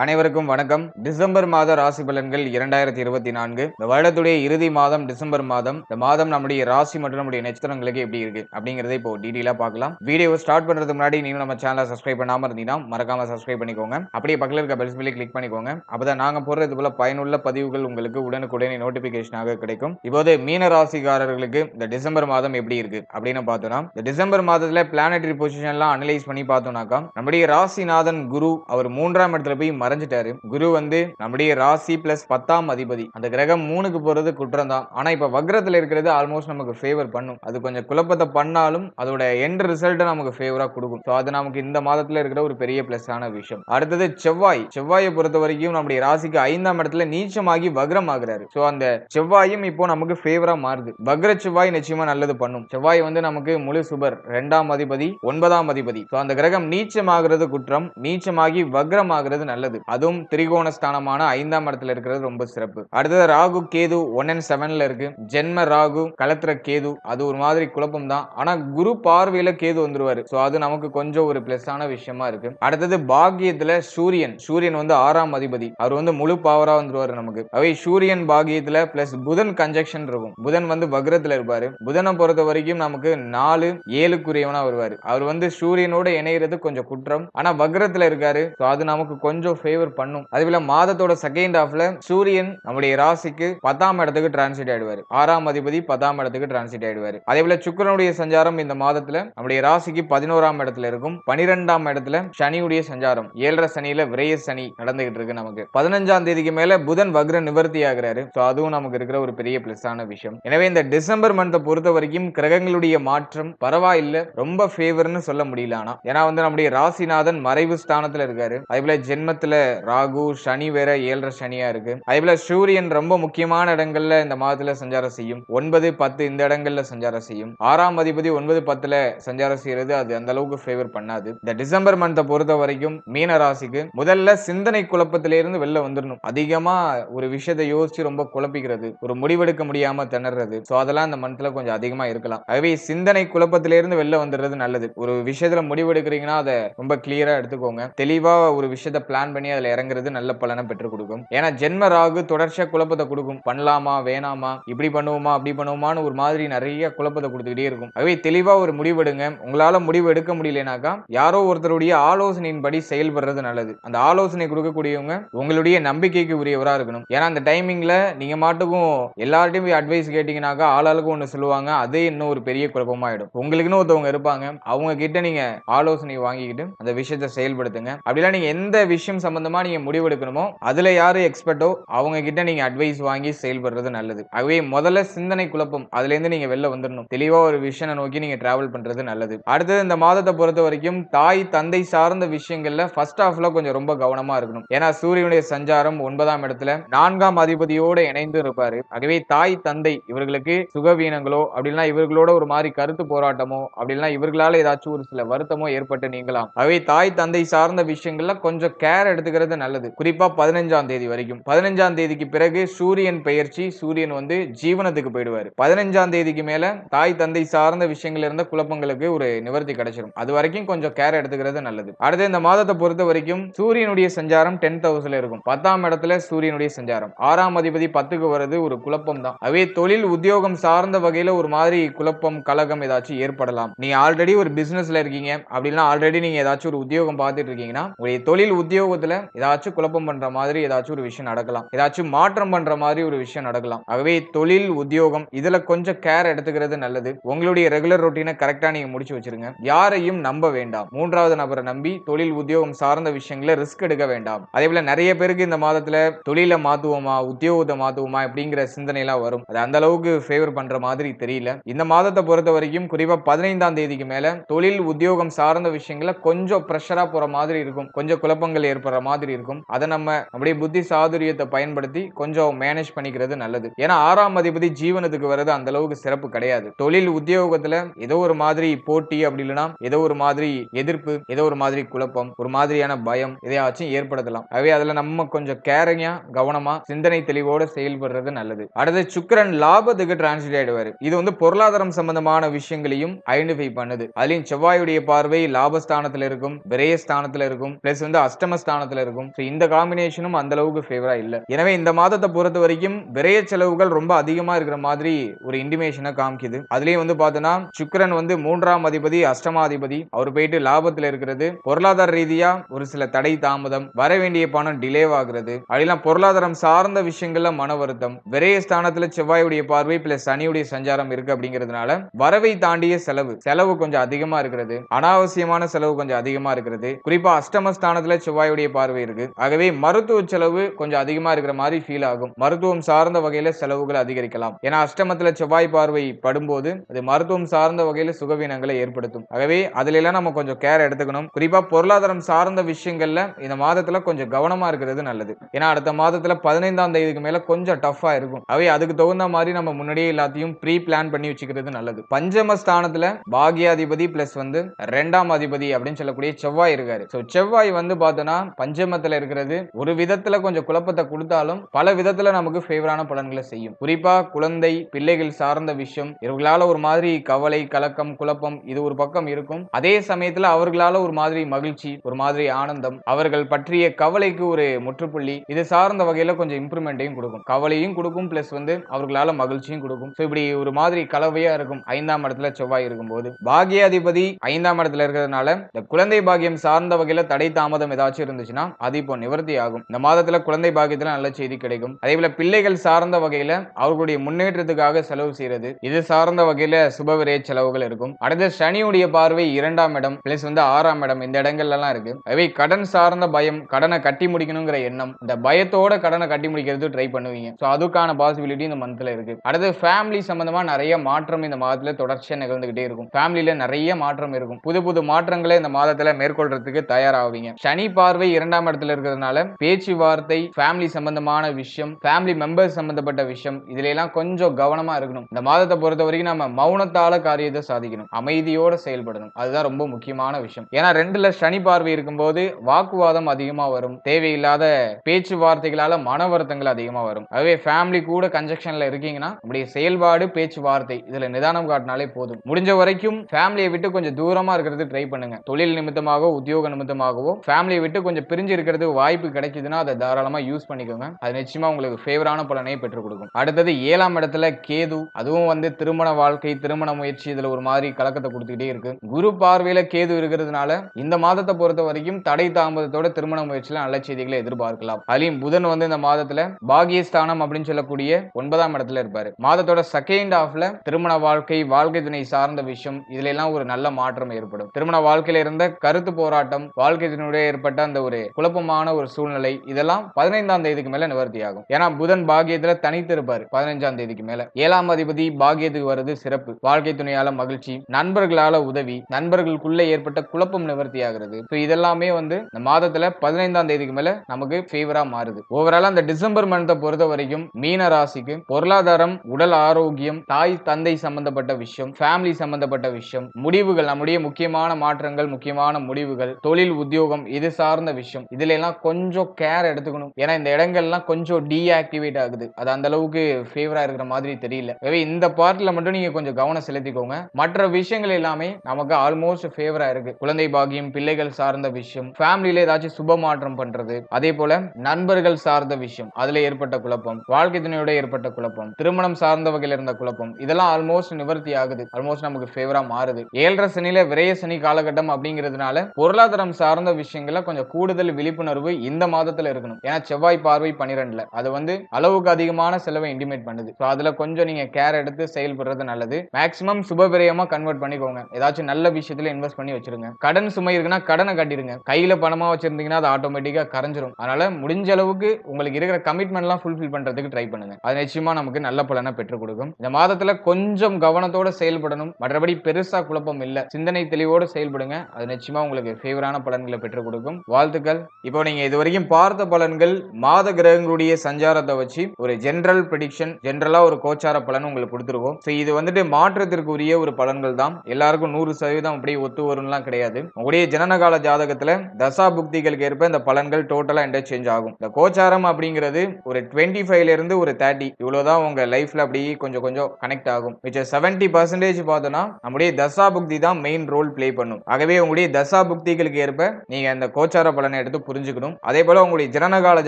அனைவருக்கும் வணக்கம். டிசம்பர் மாத ராசி பலன்கள் இரண்டாயிரத்தி இருபத்தி நான்கு. இந்த வருடத்துடைய இறுதி மாதம் டிசம்பர் மாதம். இந்த மாதம் நம்முடைய ராசி மற்றும் நம்முடைய நட்சத்திரங்களுக்கு எப்படி இருக்கு அப்படிங்கறத இப்போ டீடெயிலா பார்க்கலாம். வீடியோ ஸ்டார்ட் பண்றதுக்கு முன்னாடி நீங்க நம்ம சேனலை சப்ஸ்கிரைப் பண்ணாம இருந்தீங்கன்னா மறக்காம சப்ஸ்கிரைப் பண்ணிக்கோங்க. அப்படியே பக்கத்தில் இருக்க பெல் சிம்பிளை கிளிக் பண்ணிக்கோங்க. அப்பதான் நாங்க போடுற இது போல பயனுள்ள பதிவுகள் உங்களுக்கு உடனுக்குடனே நோட்டிபிகேஷனாக கிடைக்கும். இப்போது மீன ராசிக்காரர்களுக்கு இந்த டிசம்பர் மாதம் எப்படி இருக்கு அப்படின்னு பார்த்தோம்னா இந்த டிசம்பர் மாதத்துல பிளானட்டரி பொசிஷன்லாம் அனலைஸ் பண்ணி பார்த்தோம்னாக்கா நம்முடைய ராசிநாதன் குரு அவர் மூன்றாம் இடத்துல போய் மறைஞ்சிட்டாரு. குரு வந்து நம்முடைய ராசி பிளஸ் பத்தாம் அதிபதி. அந்த கிரகம் மூணுக்கு போறது குற்றம் தான். ஆனா இப்ப வக்ரத்துல இருக்கிறது ஆல்மோஸ்ட் நமக்கு ஃபேவர் பண்ணும். அது கொஞ்சம் குழப்பத்தை பண்ணாலும் அதோட எண்ட் ரிசல்ட் நமக்கு ஃபேவரா கொடுக்கும். ஸோ அது நமக்கு இந்த மாதத்துல இருக்கிற ஒரு பெரிய பிளஸ் ஆன விஷயம். அடுத்தது செவ்வாய். செவ்வாயை பொறுத்த வரைக்கும் நம்முடைய ராசிக்கு ஐந்தாம் இடத்துல நீச்சமாகி வக்ரம் ஆகுறாரு. ஸோ அந்த செவ்வாயும் இப்போ நமக்கு ஃபேவரா மாறுது. வக்ர செவ்வாய் நிச்சயமா நல்லது பண்ணும். செவ்வாய் வந்து நமக்கு முழு சுபர். ரெண்டாம் அதிபதி ஒன்பதாம் அதிபதி. ஸோ அந்த கிரகம் நீச்சமாகிறது குற்றம். நீச்சமாகி வக்ரம் ஆகுறது நல்லது. அதுவும் திரிகோண ஸ்தானமான ஐந்தாம் இடத்துல இருக்கிறது ரொம்ப சிறப்பு. அடுத்தது ராகு கேது ஒன் அண்ட் செவன்ல இருக்கு. ஜென்ம ராகு கலத்திர கேது அது ஒரு மாதிரி குழப்பம் தான் ஆனா குரு பார்வையில கேது வந்துருவாரு. சோ அது நமக்கு கொஞ்சம் ஒரு பிளஸ் ஆன விஷயமா இருக்கு. அடுத்தது பாகியத்துல சூரியன். சூரியன் வந்து ஆறாம் அதிபதி. அவர் வந்து முழு பவரா வந்துருவாரு நமக்கு. அவை சூரியன் பாகியத்துல பிளஸ் புதன் கன்ஜெக்ஷன் இருக்கும். புதன் வந்து வக்ரத்துல இருப்பாரு. புதனை பொறுத்த வரைக்கும் நமக்கு நாலு ஏழுக்குரியவனா வருவாரு. அவர் வந்து சூரியனோட இணையிறது கொஞ்சம் குற்றம். ஆனா வக்ரத்துல இருக்காரு. சோ அது நமக்கு கொஞ்சம் ஃபேவர் பண்ணும். அதே மாதத்தோட செகண்ட் ஹாஃப்ல சூரியன் நம்முடைய ராசிக்கு பத்தாம் இடத்துக்கு டிரான்சிட் ஆயிடுவாரு. ஆறாம் அதிபதி பத்தாம் இடத்துக்கு டிரான்சிட் ஆயிடுவாரு. அதே போல சுக்கரனுடைய சஞ்சாரம் இந்த மாதத்துல நம்முடைய ராசிக்கு பதினோராம் இடத்துல இருக்கும். பனிரெண்டாம் இடத்துல சனியுடைய சஞ்சாரம். ஏழரை சனியில விரைய சனி நடந்துகிட்டு இருக்கு நமக்கு. பதினஞ்சாம் தேதிக்கு மேல புதன் வக்ர நிவர்த்தி ஆகிறாரு. ஸோ அதுவும் நமக்கு இருக்கிற ஒரு பெரிய பிளஸ் ஆன விஷயம். எனவே இந்த டிசம்பர் மந்த்தை பொறுத்த வரைக்கும் கிரகங்களுடைய மாற்றம் பரவாயில்ல. ரொம்ப ஃபேவர்னு சொல்ல முடியல ஆனா. ஏன்னா வந்து நம்முடைய ராசிநாதன் மறைவு ஸ்தானத்துல இருக்காரு. அதே போல ஜென்மத்துல ராகு சனி வேற ஏழரை சனியா இருக்கு. அதே போல சூரியன் ரொம்ப முக்கியமான இடங்கள்ல இந்த மாதத்துல சஞ்சாரம் செய்யும். ஒன்பது பத்து இந்த இடங்கள்ல சஞ்சாரம் செய்யும். ஆறாம் அதிபதி ஒன்பது பத்துல சஞ்சாரம் செய்யறது அது அந்த அளவுக்கு ஃபேவர் பண்ணாது. இந்த டிசம்பர் மந்த்தை பொறுத்த வரைக்கும் மீன ராசிக்கு முதல்ல சிந்தனை குழப்பத்திலிருந்து வெளில வந்துடணும் அதிகமா ஒரு விஷயத்தை யோசிச்சு ரொம்ப குழப்பிக்கிறது. ஒரு முடிவெடுக்க முடியாம திணறது சோ அதெல்லாம் இந்த மந்த்ல கொஞ்சம் அதிகமா இருக்கலாம். ஆகவே சிந்தனை குழப்பத்திலிருந்து வெளில வந்துடுறது நல்லது. ஒரு விஷயத்துல முடிவெடுக்கிறீங்கன்னா அதை ரொம்ப கிளியரா எடுத்துக்கோங்க. தெளிவா ஒரு விஷயத்த பிளான் பண்ணி அதுல இறங்குறது நல்ல பலனை பெற்றுக் கொடுக்கும். ஏன்னா ஜென்ம ராகு தொடர்ச்சியா குழப்பத்தை கொடுக்கும். பண்ணலாமா வேணாமா இப்படி பண்ணுவோமா அப்படி பண்ணுவோமான்னு ஒரு மாதிரி நிறைய குழப்பத்தை கொடுத்துக்கிட்டே இருக்கும். ஆகவே தெளிவா ஒரு முடிவெடுங்க. உங்களால முடிவு எடுக்க முடியலனாக்கா யாரோ ஒருத்தருடைய ஆலோசனையின்படி செயல்படுறது நல்லது. அந்த ஆலோசனை கொடுக்கக்கூடியவங்க உங்களுடைய நம்பிக்கைக்கு உரியவரா இருக்கணும். ஏன்னா அந்த டைமிங்ல நீங்க மாட்டுக்கும் எல்லார்ட்டையும் போய் அட்வைஸ் கேட்டீங்கன்னாக்கா ஆளாளுக்கு ஒண்ணு சொல்லுவாங்க. அதே இன்னும் ஒரு பெரிய குழப்பமாயிடும். உங்களுக்குன்னு ஒருத்தவங்க இருப்பாங்க. அவங்க கிட்ட நீங்க ஆலோசனை வாங்கிக்கிட்டு அந்த விஷயத்தை செயல்படுத்துங்க. அப்படிலாம் நீங்க எந்த விஷயம் சம்பந்தமா நீங்க முடிவெடுக்கணுமோ அதுல யாரு எக்ஸ்பர்ட்டோ அவங்க கிட்ட நீங்க அட்வைஸ் வாங்கி செயல்படுறது நல்லது. ஆகவே முதல்ல சிந்தனை குழப்பம். அதுல இருந்து நீங்க வெளில வந்துடணும் தெளிவா ஒரு விஷயம் நோக்கி நீங்க டிராவல் பண்றது நல்லது. அடுத்தது இந்த மாதத்தை பொறுத்த வரைக்கும் தாய் தந்தை சார்ந்த விஷயங்கள்ல ஃபர்ஸ்ட் ஹாஃப்ல கொஞ்சம் ரொம்ப கவனமா இருக்கணும். ஏன்னா சூரியனுடைய சஞ்சாரம் ஒன்பதாம் இடத்துல நான்காம் அதிபதியோட இணைந்து இருப்பாரு. ஆகவே தாய் தந்தை இவர்களுக்கு சுகவீனங்களோ அப்படின்னா இவர்களோட ஒரு மாதிரி கருத்து போராட்டமோ அப்படின்னா இவர்களால ஏதாச்சும் ஒரு சில வருத்தமோ ஏற்பட்டு நீங்களாம் ஆகவே தாய் தந்தை சார்ந்த விஷயங்கள்ல கொஞ்சம் கேர் எடுத்துக்கிறது நல்லது. குறிப்பா பதினஞ்சாம் தேதி வரைக்கும். பதினஞ்சாம் தேதிக்கு பிறகு சூரியன் பெயர்ச்சி சூரியன் வந்து ஜீவனத்துக்கு போயிடுவார். பதினஞ்சாம் தேதிக்கு மேல தாய் தந்தை சார்ந்த விஷயங்கள் இருந்த குழப்பங்களுக்கு ஒரு நிவர்த்தி கிடைச்சிடும் அது வரைக்கும் கொஞ்சம் கேர் எடுத்துக்கிறது நல்லது. அடுத்து இந்த மாதத்தை பொறுத்த வரைக்கும் சூரியனுடைய சஞ்சாரம் டென்த் ஹவுஸ்ல இருக்கும். பத்தாம் இடத்துல சூரியனுடைய சஞ்சாரம். ஆறாம் அதிபதி பத்துக்கு வர்றது ஒரு குழப்பம் தான் அவே தொழில் உத்தியோகம் சார்ந்த வகையில ஒரு மாதிரி குழப்பம் கலகம் ஏதாச்சும் ஏற்படலாம். நீங்க ஆல்ரெடி ஒரு பிசினஸ்ல இருக்கீங்க. அப்படின்னா ஆல்ரெடி நீங்க ஏதாச்சும் ஒரு உத்தியோகம் பார்த்துட்டு இருக்கீங்கன்னா உங்களுடைய தொழில் உத்தியோகத்துல ஏதாச்சும் குழப்பம் பண்ற மாதிரி ஏதாச்சும் ஒரு விஷயம் நடக்கலாம். ஏதாச்சும் மாற்றம் பண்ற மாதிரி ஒரு விஷயம் நடக்கலாம். ஆகவே தொழில் உத்தியோகம் இதுல கொஞ்சம் கேர் எடுத்துக்கிறது நல்லது. உங்களுடைய ரெகுலர் ரொட்டீனை கரெக்டா நீங்க முடிச்சு வச்சிருங்க. யாரையும் நம்ப வேண்டாம். மூன்றாவது நபரை நம்பி தொழில் உத்தியோகம் சார்ந்த விஷயங்களை ரிஸ்க் எடுக்க வேண்டாம். அதே போல நிறைய பேருக்கு இந்த மாதத்துல தொழிலை மாத்துவோமா உத்தியோகத்தை மாத்துவோமா அப்படிங்கிற சிந்தனை எல்லாம் வரும். அது அந்த அளவுக்கு ஃபேவர் பண்ற மாதிரி தெரியல. இந்த மாதத்தை பொறுத்த வரைக்கும் குறிப்பா பதினைந்தாம் தேதிக்கு மேல தொழில் உத்தியோகம் சார்ந்த விஷயங்கள கொஞ்சம் ப்ரெஷரா போற மாதிரி இருக்கும். கொஞ்சம் குழப்பங்கள் ஏற்படுற மாதிரி இருக்கும். அதை நம்ம அப்படியே புத்தி சாதுரியத்தை பயன்படுத்தி கொஞ்சம் மேனேஜ் பண்ணிக்கிறது நல்லது. ஏன்னா ஆறாம் அதிபதி ஜீவனத்துக்கு வர்றது அந்த அளவுக்கு சிறப்பு கிடையாது. தொழில் உத்தியோகத்துல ஏதோ ஒரு மாதிரி போட்டி அப்படி இல்லைன்னா ஏதோ ஒரு மாதிரி எதிர்ப்பு ஏதோ ஒரு மாதிரி குழப்பம் ஒரு மாதிரியான பயம் எதையாச்சும் ஏற்படுத்தலாம். ஆகவே அதுல நம்ம கொஞ்சம் கேரிங்கா கவனமா சிந்தனை தெளிவோட செயல்படுறது நல்லது. அடுத்து சுக்கிரன் லாபத்துக்கு டிரான்ஸ்லேட் ஆயிடுவாரு. இது வந்து பொருளாதாரம் சம்பந்தமான விஷயங்களையும் ஐடென்டிஃபை பண்ணுது. அதுலயும் செவ்வாயுடைய பார்வை லாபஸ்தானத்துல இருக்கும் விரயஸ்தானத்துல இருக்கும் பிளஸ் வந்து அஷ்டமஸ்தானம் ஸ்தானத்துல இருக்கும். So, இந்த காம்பினேஷனும் அந்த அளவுக்கு ஃபேவரா இல்ல. எனவே இந்த மாதத்தை பொறுத்த வரைக்கும் விரைய செலவுகள் ரொம்ப அதிகமா இருக்கிற மாதிரி ஒரு இன்டிமேஷனை காமிக்குது. அதுலயும் வந்து பார்த்தோன்னா சுக்கரன் வந்து மூன்றாம் அதிபதி அஷ்டமாதிபதி. அவர் போயிட்டு லாபத்துல இருக்கிறது. பொருளாதார ரீதியா ஒரு சில தடை தாமதம் வர வேண்டிய பணம் டிலே ஆகுறது அப்படிலாம் பொருளாதாரம் சார்ந்த விஷயங்கள்ல மன வருத்தம் விரைய ஸ்தானத்துல செவ்வாயுடைய பார்வை பிளஸ் சனியுடைய சஞ்சாரம் இருக்கு அப்படிங்கிறதுனால வரவை தாண்டிய செலவு செலவு கொஞ்சம் அதிகமா இருக்கிறது. அனாவசியமான செலவு கொஞ்சம் அதிகமா இருக்கிறது. குறிப்பா அஷ்டமஸ்தானத்துல செவ்வாயுடைய பார்வை இருக்கு. ஆகவே மருத்துவ செலவு கொஞ்சம் அதிகமா இருக்கிற மாதிரி ஃபீல் ஆகும். மருத்துவம் சார்ந்த வகையில செலவுகள் அதிகரிக்கலாம். ஏன்னா அஷ்டமத்துல செவ்வாய் பார்வை படும்போது அது மருத்துவம் சார்ந்த வகையில சுகவீனங்களை ஏற்படுத்தும். ஆகவே அதுல எல்லாம் நம்ம கொஞ்சம் கேர் எடுத்துக்கணும். குறிப்பா பொருளாதாரம் சார்ந்த விஷயங்கள்ல இந்த மாதத்துல கொஞ்சம் கவனமா இருக்கிறது நல்லது. ஏன்னா அடுத்த மாதத்துல பதினைந்தாம் தேதிக்கு மேல கொஞ்சம் டஃபா இருக்கும். அவை அதுக்கு தகுந்த மாதிரி நம்ம முன்னாடியே எல்லாத்தையும் ப்ரீ பிளான் பண்ணி வச்சுக்கிறது நல்லது. பஞ்சம ஸ்தானத்துல பாகியாதிபதி பிளஸ் வந்து ரெண்டாம் அதிபதி அப்படின்னு சொல்லக்கூடிய செவ்வாய் இருக்காரு. செவ்வாய் வந்து பார்த்தோன்னா பஞ்சமத்துல இருக்கிறது. ஒரு விதத்துல கொஞ்சம் குழப்பத்தை கொடுத்தாலும் பல விதத்துல நமக்கு ஃபேவரான பலன்களை செய்யும். குறிப்பா குழந்தை பிள்ளைகள் சார்ந்த விஷயம் இவர்களால ஒரு மாதிரி கவலை கலக்கம் குழப்பம் இது ஒரு பக்கம் இருக்கும். அதே சமயத்துல அவர்களால ஒரு மாதிரி மகிழ்ச்சி ஒரு மாதிரி ஆனந்தம் அவர்கள் பற்றிய கவலைக்கு ஒரு முற்றுப்புள்ளி இது சார்ந்த வகையில கொஞ்சம் இம்ப்ரூவ்மெண்ட்டையும் கொடுக்கும். கவலையும் கொடுக்கும் பிளஸ் வந்து அவர்களால மகிழ்ச்சியும் கொடுக்கும். ஸோ இப்படி ஒரு மாதிரி கலவையா இருக்கும் ஐந்தாம் இடத்துல செவ்வாய் இருக்கும்போது. பாகியாதிபதி ஐந்தாம் இடத்துல இருக்கிறதுனால இந்த குழந்தை பாகியம் சார்ந்த வகையில தடை தாமதம் ஏதாச்சும் இருந்துச்சு இருந்துச்சுன்னா அது இப்போ நிவர்த்தி ஆகும் இந்த மாதத்துல குழந்தை பாக்கியத்துல நல்ல செய்தி கிடைக்கும். அதே போல பிள்ளைகள் சார்ந்த வகையில அவர்களுடைய முன்னேற்றத்துக்காக செலவு செய்யறது. இது சார்ந்த வகையில சுபவிரய செலவுகள் இருக்கும். அடுத்த சனியுடைய பார்வை இரண்டாம் இடம் பிளஸ் வந்து ஆறாம் இடம் இந்த இடங்கள்ல எல்லாம் இருக்கு. அவை கடன் சார்ந்த பயம் கடனை கட்டி முடிக்கணுங்கிற எண்ணம். இந்த பயத்தோட கடனை கட்டி முடிக்கிறது ட்ரை பண்ணுவீங்க. ஸோ அதுக்கான பாசிபிலிட்டி இந்த மந்த்ல இருக்கு. அடுத்து ஃபேமிலி சம்பந்தமா நிறைய மாற்றம் இந்த மாதத்துல தொடர்ச்சியா நிகழ்ந்துகிட்டே இருக்கும். ஃபேமிலியில நிறைய மாற்றம் இருக்கும். புது புது மாற்றங்களை இந்த மாதத்துல மேற்கொள்றதுக்கு தயாராவீங்க. சனி பார்வை இரண்டாம் இடத்துல இருக்கிறதுனால பேச்சுவார்த்தை ஃபேமிலி சம்பந்தமான விஷயம் ஃபேமிலி மெம்பர்ஸ் சம்பந்தப்பட்ட விஷயம் இதுல எல்லாம் கொஞ்சம் கவனமா இருக்கணும். இந்த மாதத்தை பொறுத்த வரைக்கும் நம்ம மௌனத்தால காரியத்தை சாதிக்கணும். அமைதியோட செயல்படணும். அதுதான் ரொம்ப முக்கியமான விஷயம். ஏன்னா ரெண்டுல சனி பார்வை இருக்கும்போது வாக்குவாதம் அதிகமா வரும். தேவையில்லாத பேச்சுவார்த்தைகளால மன வருத்தங்கள் அதிகமா வரும். அதுவே ஃபேமிலி கூட கன்ஜெக்ஷன்ல இருக்கீங்கன்னா உங்களுடைய செயல்பாடு பேச்சுவார்த்தை இதுல நிதானம் காட்டினாலே போதும். முடிஞ்ச வரைக்கும் ஃபேமிலியை விட்டு கொஞ்சம் தூரமா இருக்கிறது ட்ரை பண்ணுங்க. தொழில் நிமித்தமாகவோ உத்தியோக நிமித்தமாகவோ ஃபேமிலியை விட்டு கொஞ்சம் பிரிஞ்சு இருக்கிறதுக்கு வாய்ப்பு கிடைக்குதுன்னா அதை தாராளமா யூஸ் பண்ணிக்கோங்க. அது நிச்சயமா உங்களுக்கு ஃபேவரான பலனை பெற்றுக் கொடுக்கும். அடுத்தது ஏழாம் இடத்துல கேது அதுவும் வந்து திருமண வாழ்க்கை திருமண முயற்சி இதுல ஒரு மாதிரி கலக்கத்தை கொடுத்துக்கிட்டே இருக்கு. குரு பார்வையில கேது இருக்கிறதுனால இந்த மாதத்தை பொறுத்த வரைக்கும் தடை தாமதத்தோட திருமண முயற்சியில நல்ல செய்திகளை எதிர்பார்க்கலாம். அதுலயும் புதன் வந்து இந்த மாதத்துல பாகியஸ்தானம் அப்படின்னு சொல்லக்கூடிய ஒன்பதாம் இடத்துல இருப்பாரு. மாதத்தோட செகண்ட் ஹாஃப்ல திருமண வாழ்க்கை வாழ்க்கை துணை சார்ந்த விஷயம் இதுல எல்லாம் ஒரு நல்ல மாற்றம் ஏற்படும். திருமண வாழ்க்கையில இருந்த கருத்து போராட்டம் வாழ்க்கை துணையுடைய ஏற்பட்ட அந்த ஒரு குழப்பமான ஒரு சூழ்நிலை. இதெல்லாம் பதினைந்தாம் தேதிக்கு மேல நிவர்த்தி ஆகும் ஏன்னா புதன் பாகியத்துல தனித்திருப்பாரு பதினஞ்சாம் தேதிக்கு மேல. ஏழாம் அதிபதி பாகியத்துக்கு வருது சிறப்பு. வாழ்க்கை துணையால மகிழ்ச்சி நண்பர்களால உதவி நண்பர்களுக்குள்ள ஏற்பட்ட குழப்பம் நிவர்த்தி ஆகிறது இதெல்லாமே வந்து இந்த மாதத்துல பதினைந்தாம் தேதிக்கு மேல நமக்கு ஃபேவரா மாறுது. ஓவரால் அந்த டிசம்பர் மந்த்தை பொறுத்த வரைக்கும் மீன ராசிக்கு பொருளாதாரம் உடல் ஆரோக்கியம் தாய் தந்தை சம்பந்தப்பட்ட விஷயம் ஃபேமிலி சம்பந்தப்பட்ட விஷயம் முடிவுகள் நம்முடைய முக்கியமான மாற்றங்கள் முக்கியமான முடிவுகள் தொழில் உத்தியோகம் இது சார்ந்த விஷயம். இதுல எல்லாம் கொஞ்சம் கேர் எடுத்துக்கணும். ஏன்னா இந்த இடங்கள்லாம் கொஞ்சம் டீஆக்டிவேட் ஆகுது. அது அந்த அளவுக்கு ஃபேவரா இருக்கிற மாதிரி தெரியல. இந்த பார்ட்ல மட்டும் நீங்க கொஞ்சம் கவனம் செலுத்திக்கோங்க. மற்ற விஷயங்கள் எல்லாமே நமக்கு ஆல்மோஸ்ட் ஃபேவரா இருக்கு. குழந்தை பாகியம் பிள்ளைகள் சார்ந்த விஷயம் ஃபேமிலியில ஏதாச்சும் சுப மாற்றம் பண்றது அதே போல நண்பர்கள் சார்ந்த விஷயம் அதுல ஏற்பட்ட குழப்பம் வாழ்க்கை துணையோட ஏற்பட்ட குழப்பம் திருமணம் சார்ந்த வகையில் இருந்த குழப்பம் இதெல்லாம் ஆல்மோஸ்ட் நிவர்த்தி ஆகுது. ஆல்மோஸ்ட் நமக்கு ஃபேவரா மாறுது. ஏழரை சனியில விரைய சனி காலகட்டம் அப்படிங்கிறதுனால பொருளாதாரம் சார்ந்த விஷயங்களை கொஞ்சம் கூடுதல் விழிப்புணர்வு இந்த மாதத்துல இருக்கணும். ஏன்னா செவ்வாய் பார்வை பனிரெண்டுல. அது வந்து அளவுக்கு அதிகமான செலவை இன்டிமேட் பண்ணுது. ஸோ அதுல கொஞ்சம் நீங்க கேர் எடுத்து செயல்படுறது நல்லது. மேக்ஸிமம் சுபவிரயமா கன்வெர்ட் பண்ணிக்கோங்க. ஏதாச்சும் நல்ல விஷயத்துல இன்வெஸ்ட் பண்ணி வச்சிருங்க. கடன் சுமை இருக்குன்னா கடனை கட்டிடுங்க. கையில பணமா வச்சிருந்தீங்கன்னா அது ஆட்டோமேட்டிக்கா கரைஞ்சிரும். அதனால முடிஞ்ச அளவுக்கு உங்களுக்கு இருக்கிற கமிட்மெண்ட்லாம் ஃபுல்ஃபில் பண்றதுக்கு ட்ரை பண்ணுங்க. அது நிச்சயமா நமக்கு நல்ல பலனை பெற்றுக் கொடுக்கும். இந்த மாதத்துல கொஞ்சம் கவனத்தோட செயல்படணும். மற்றபடி பெருசா குழப்பம் இல்ல. சிந்தனை தெளிவோட செயல்படுங்க. அது நிச்சயமா உங்களுக்கு ஃபேவரான பலன்களை பெற்றுக் கொடுக்கும். வாழ்த்துக்கள் இப்போ நீங்க இது வரைக்கும் பார்த்த பலன்கள் மாத கிரகங்களுடைய சஞ்சாரத்தை வச்சு ஒரு ஜென்ரல் ப்ரெடிக்ஷன் ஜென்ரலா ஒரு கோச்சார பலன் உங்களுக்கு கொடுத்துருவோம் ஸோ இது வந்துட்டு மாற்றத்திற்கு உரிய ஒரு பலன்கள் தான். எல்லாருக்கும் நூறு சதவீதம் அப்படியே ஒத்து வரும்லாம் கிடையாது. உங்களுடைய ஜனனகால ஜாதகத்துல தசா புக்திகளுக்கு ஏற்ப இந்த பலன்கள் டோட்டலா இன்டர்சேஞ்ச் ஆகும். இந்த கோச்சாரம் அப்படிங்கிறது ஒரு டுவெண்ட்டி ஃபைவ்ல இருந்து ஒரு தேர்ட்டி இவ்வளவுதான் உங்க லைஃப்ல அப்படியே கொஞ்சம் கொஞ்சம் கனெக்ட் ஆகும். மிச்சம் செவன்டி பர்சன்டேஜ் பார்த்தோம்னா நம்முடைய தசா புக்தி தான் மெயின் ரோல் பிளே பண்ணும். ஆகவே உங்களுடைய தசா புக்திகளுக்கு ஏற்ப நீங்க அந்த கோச்சார பலன் பலனை எடுத்து புரிஞ்சுக்கணும். அதே போல உங்களுடைய ஜனனகால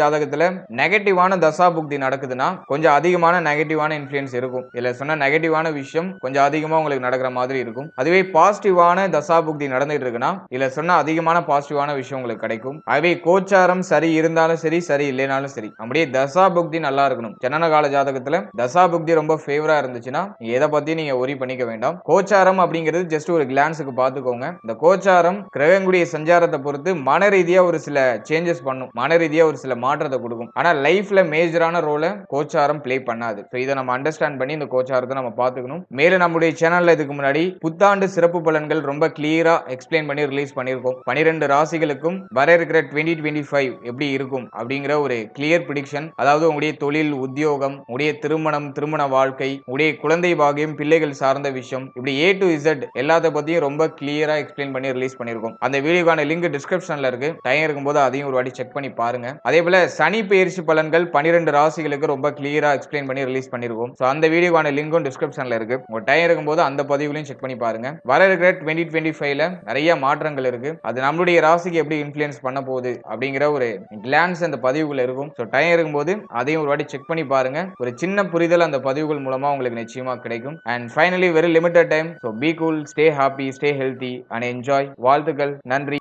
ஜாதகத்துல நெகட்டிவான தசா புக்தி நடக்குதுன்னா கொஞ்சம் அதிகமான நெகட்டிவான இன்ஃபுளுன்ஸ் இருக்கும். இதுல சொன்ன நெகட்டிவான விஷயம் கொஞ்சம் அதிகமா உங்களுக்கு நடக்கிற மாதிரி இருக்கும். அதுவே பாசிட்டிவான தசா புக்தி நடந்துட்டு இருக்குன்னா இல்ல சொன்ன அதிகமான பாசிட்டிவான விஷயம் உங்களுக்கு கிடைக்கும். அதுவே கோச்சாரம் சரி இருந்தாலும் சரி சரி இல்லைனாலும் சரி அப்படியே தசா புக்தி நல்லா இருக்கணும். ஜனனகால ஜாதகத்துல தசா புக்தி ரொம்ப ஃபேவரா இருந்துச்சுன்னா எதை பத்தி நீங்க ஒரி பண்ணிக்க வேண்டாம். கோச்சாரம் அப்படிங்கிறது ஜஸ்ட் ஒரு கிளான்ஸுக்கு பார்த்துக்கோங்க. இந்த கோச்சாரம் கிரகங்குடிய சஞ்சாரத்தை பொறுத்து மன ரீதியா ஒரு சில சேஞ்சஸ் பண்ணும். மன ரீதியாக ஒரு சில மாற்றத்தை கொடுக்கும். ஆனால் லைஃப்ல மேஜரான ரோலை கோச்சாரம் பிளே பண்ணாது. ஸோ இதை நம்ம அண்டர்ஸ்டாண்ட் பண்ணி இந்த கோச்சாரத்தை நம்ம பார்த்துக்கணும். மேலும் நம்முடைய சேனல்ல இதுக்கு முன்னாடி புத்தாண்டு சிறப்பு பலன்கள் ரொம்ப கிளியரா எக்ஸ்பிளைன் பண்ணி ரிலீஸ் பண்ணியிருக்கோம். பனிரெண்டு ராசிகளுக்கும் வர இருக்கிற டுவெண்ட்டி டுவெண்ட்டி ஃபைவ் எப்படி இருக்கும் அப்படிங்கிற ஒரு கிளியர் ப்ரிடிக்ஷன் அதாவது உங்களுடைய தொழில் உத்தியோகம் உடைய திருமணம் திருமண வாழ்க்கை உடைய குழந்தை பாகியம் பிள்ளைகள் சார்ந்த விஷயம் இப்படி ஏ டு இசட் எல்லாத்த பத்தியும் ரொம்ப கிளியரா எக்ஸ்பிளைன் பண்ணி ரிலீஸ் பண்ணியிருக்கோம். அந்த வீடியோக்கான லிங்க் டிஸ்கிரிப்ஷன்ல இருக்கு. டைம் இருக்கும்போது அதையும் ஒரு வாட்டி செக் பண்ணி பாருங்க. அதே போல சனி பயிற்சி பலன்கள் பனிரெண்டு ராசிகளுக்கு ரொம்ப கிளியரா எக்ஸ்பிளைன் பண்ணி ரிலீஸ் பண்ணிருக்கோம். ஸோ அந்த வீடியோவான லிங்கும் டிஸ்கிரிப்ஷன்ல இருக்கு. உங்க டைம் இருக்கும்போது அந்த பதிவுலையும் செக் பண்ணி பாருங்க. வர இருக்கிற டுவெண்ட்டி டுவெண்ட்டி ஃபைவ்ல நிறைய மாற்றங்கள் இருக்கு. அது நம்மளுடைய ராசிக்கு எப்படி இன்ஃபுளுன்ஸ் பண்ண போகுது அப்படிங்கிற ஒரு கிளான்ஸ் அந்த பதிவுகள் இருக்கும். ஸோ டைம் இருக்கும்போது அதையும் ஒரு வாட்டி செக் பண்ணி பாருங்க. ஒரு சின்ன புரிதல் அந்த பதிவுகள் மூலமா உங்களுக்கு நிச்சயமா கிடைக்கும். And finally very limited time so be cool stay happy stay healthy and enjoy வாழ்த்துக்கள். நன்றி.